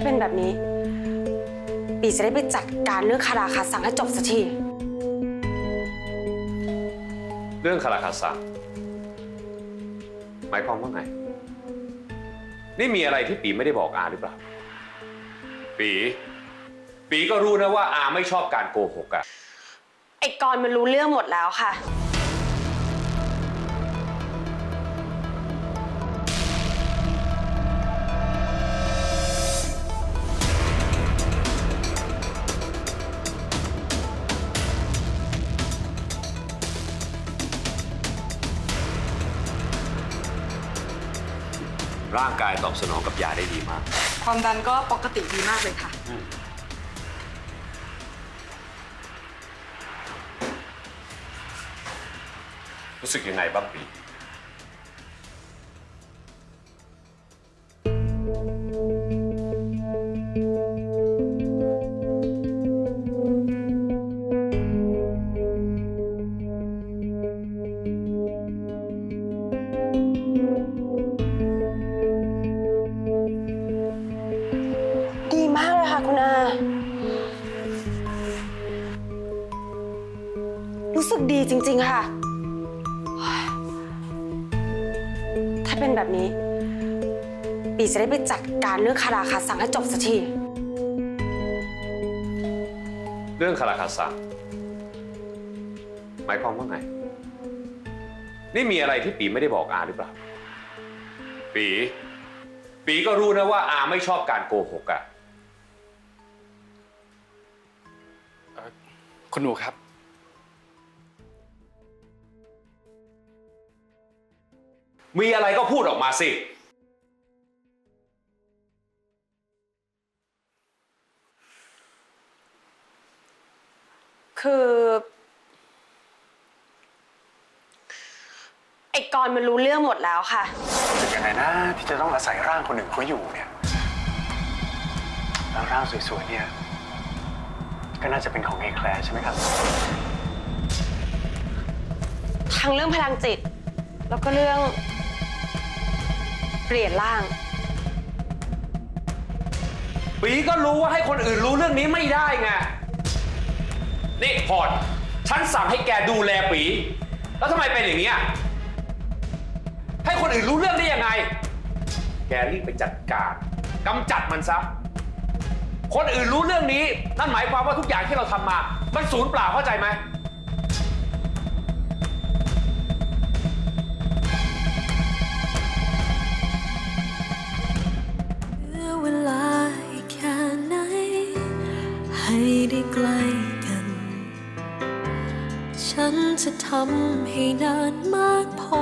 าเป็นแบบนี้ ปีจะได้ไปจัดการเรื่องคาราคาสังให้จบสักที เรื่องคาราคาซังหมายความว่าไง นี่มีอะไรที่ปีไม่ได้บอกอาหรือเปล่า ปี ปีก็รู้นะว่าอาไม่ชอบการโกหกอะไอ้กรณ์มันรู้เรื่องหมดแล้วค่ะ ร่างกายตอบสนองกับยาได้ดีมาก ความดันก็ปกติดีมากเลยค่ะ รู้สึกยังไงบ้างปี รู้สึกดีจริง ๆ ค่ะ ถ้าเป็นแบบนี้ ปีจะได้ไปจัดการเรื่องคาราคาสังให้จบสักที เรื่องคาราคาซังหมายความว่าไง นี่มีอะไรที่ปีไม่ได้บอกอาหรือเปล่า ปี ปีก็รู้นะว่าอาไม่ชอบการโกหกอะคุณหนูครับ มีอะไรก็พูดออกมาสิ คือ ไอ้กรณ์มันรู้เรื่องหมดแล้วค่ะเป็นยังไงนะที่จะต้องอาศัยร่างคนหนึ่งเขาอยู่เนี่ยแล้วร่างสวยๆเนี่ย ก็น่าจะเป็นของเอแคลร์ใช่ไหมครับ ทั้งเรื่องพลังจิต แล้วก็เรื่อง เปลี่ยนร่าง ปีก็รู้ว่าให้คนอื่นรู้เรื่องนี้ไม่ได้ไง นี่พอดฉันสั่งให้แกดูแลปี แล้วทำไมเป็นอย่างเงี้ยให้คนอื่นรู้เรื่องได้ยังไง แกรีบไปจัดการกำจัดมันซะ คนอื่นรู้เรื่องนี้ นั่นหมายความว่าทุกอย่างที่เราทำมา มันสูญเปล่าเข้าใจไหม ได้ใกล้กัน ฉันจะทำให้นานมากพอ